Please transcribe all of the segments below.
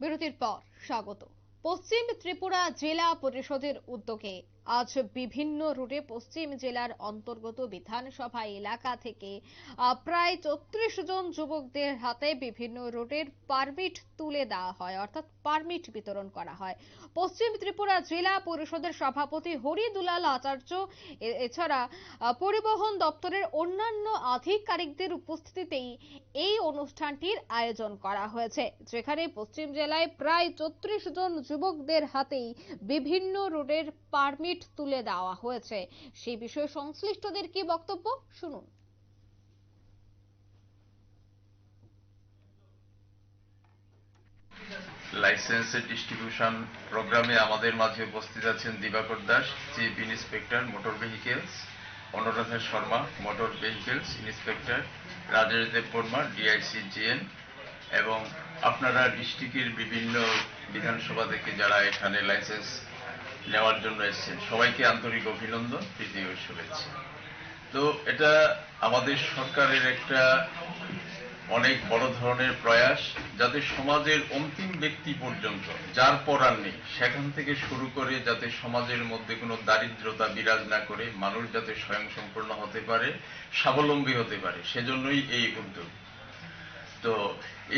বিরতির পর স্বাগত। পশ্চিম ত্রিপুরা জেলা পরিষদের উদ্যোগে আজ বিভিন্ন রুটে পশ্চিম জেলার অন্তর্গত বিধানসভা এলাকা থেকে প্রায় চৌত্রিশ জন যুবকদের হাতে বিভিন্ন রুটের পারমিট তুলে দেওয়া হয়, অর্থাৎ পারমিট বিতরণ করা হয়। পশ্চিম ত্রিপুরা জেলা পরিষদের সভাপতি হরি দুলাল আচার্য এছাড়া পরিবহন দপ্তরের অন্যান্য আধিকারিকদের উপস্থিতিতেই এই অনুষ্ঠানটির আয়োজন করা হয়েছে, যেখানে পশ্চিম জেলায় প্রায় চৌত্রিশ জন যুবকদের হাতেই বিভিন্ন রোডের পারমিট তুলে দেওয়া হয়েছে। সেই বিষয়ে সংশ্লিষ্টদের কি বক্তব্য? শুনুন। লাইসেন্সের ডিস্ট্রিবিউশন প্রোগ্রামে আমাদের মাঝে উপস্থিত আছেন Dibakar Das, chief inspector, motor vehicles, Anuradha Sharma, motor vehicles inspector Rajesh Debbarma DIC GN, এবং আপনারা ডিস্ট্রিক্টের বিভিন্ন বিধানসভা থেকে যারা এখানে লাইসেন্স নেওয়ার জন্য এসেছেন। সবাইকে আন্তরিক অভিনন্দন ও শুভেচ্ছা। তো এটা আমাদের সরকারের একটা অনেক বড় ধরনের প্রয়াস, যাতে সমাজের অন্তিম ব্যক্তি পর্যন্ত, যার পরার নেই, সেখান থেকে শুরু করে যাতে সমাজের মধ্যে কোনো দারিদ্রতা বিরাজ না করে, মানুষ যাতে স্বয়ং স্বয়ংসম্পূর্ণ হতে পারে, স্বাবলম্বী হতে পারে, সেজন্যই এই উদ্যোগ।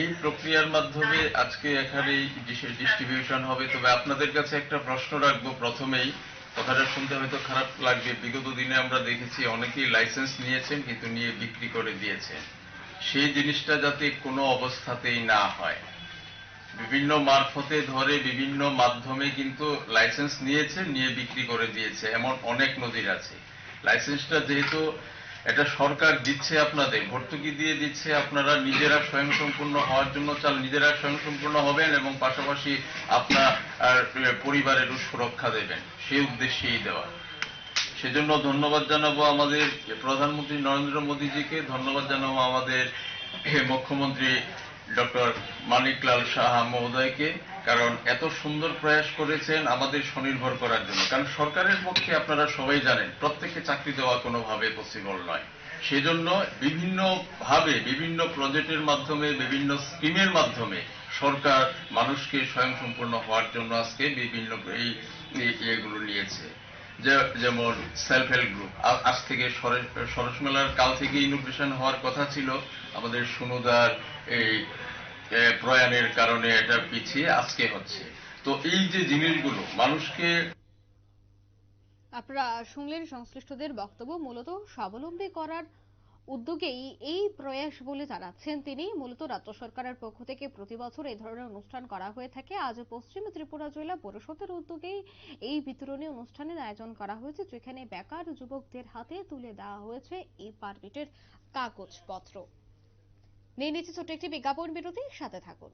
এই প্রক্রিয়ার মাধ্যমে আজকে এখানে ডিস্ট্রিবিউশন হবে। তবে আপনাদের কাছে একটা প্রশ্ন রাখব প্রথমেই। কথাটা শুনতে হয়তো খারাপ লাগবে। বিগত দিনে আমরা দেখেছি অনেকেই লাইসেন্স নিয়েছেন, কিন্তু নিয়ে বিক্রি করে দিয়েছেন। সেই জিনিসটা যাতে কোনো অবস্থাতেই না হয়। বিভিন্ন মারফতে ধরে বিভিন্ন মাধ্যমে কিন্তু লাইসেন্স নিয়েছে নিয়ে বিক্রি করে দিয়েছে, এমন অনেক নজির আছে। লাইসেন্সটা যেহেতু এটা সরকার দিচ্ছে আপনাদের। ভর্তুকি দিয়ে দিচ্ছে আপনারা নিজেরা স্বয়ংসম্পূর্ণ হওয়ার জন্য চাল নিজেরা স্বয়ংসম্পূর্ণ হবেন এবং পাশাপাশি আপনার পরিবারের পরিবারেরও সুরক্ষা দেবেন। সেই উদ্দেশ্যেই দেওয়া। সেজন্য ধন্যবাদ জানাব আমাদের প্রধানমন্ত্রী নরেন্দ্র মোদীজিকে, ধন্যবাদ জানাব আমাদের মুখ্যমন্ত্রী ডক্টর মানিকলাল সাহা মহোদয়কে, কারণ এত সুন্দর প্রয়াস করেছেন আমাদের স্বনির্ভর করার জন্য। কারণ সরকারের পক্ষে আপনারা সবাই জানেন প্রত্যেককে চাকরি দেওয়া কোনোভাবে পসিবল নয়। সেজন্য বিভিন্ন ভাবে বিভিন্ন প্রজেক্টের মাধ্যমে, বিভিন্ন স্কিমের মাধ্যমে সরকার মানুষকে স্বয়ংসম্পূর্ণ হওয়ার জন্য আজকে বিভিন্ন এই ইয়েগুলো নিয়েছে। যেমন সেলফ হেল্প গ্রুপ আজ থেকে সরস মেলার কাল থেকে ইনোভেশন হওয়ার কথা ছিল। আমাদের সুনুদার এই প্রয়াণের কারণে এটা পিছিয়ে আজকে হচ্ছে। তো এই যে জিনিসগুলো, মানুষকে আপনারা শুনলেন সংশ্লিষ্টদের বক্তব্য মূলত স্বাবলম্বী করার উদ্যোগেই এই প্রয়াস বলে জানাচ্ছেন তিনি। মূলত রাজ্য সরকারের পক্ষ থেকে প্রতি বছর এই ধরনের অনুষ্ঠান করা হয়ে থাকে। আজ পশ্চিম ত্রিপুরা জেলা পরিষদের উদ্যোগেই এই বিতরণী অনুষ্ঠানের আয়োজন করা হয়েছে, যেখানে বেকার যুবকদের হাতে তুলে দেওয়া হয়েছে এই পারমিটের কাগজপত্র। নিয়ে নিচ্ছে ছোট্ট একটি বিজ্ঞাপন বিরতি, সাথে থাকুন।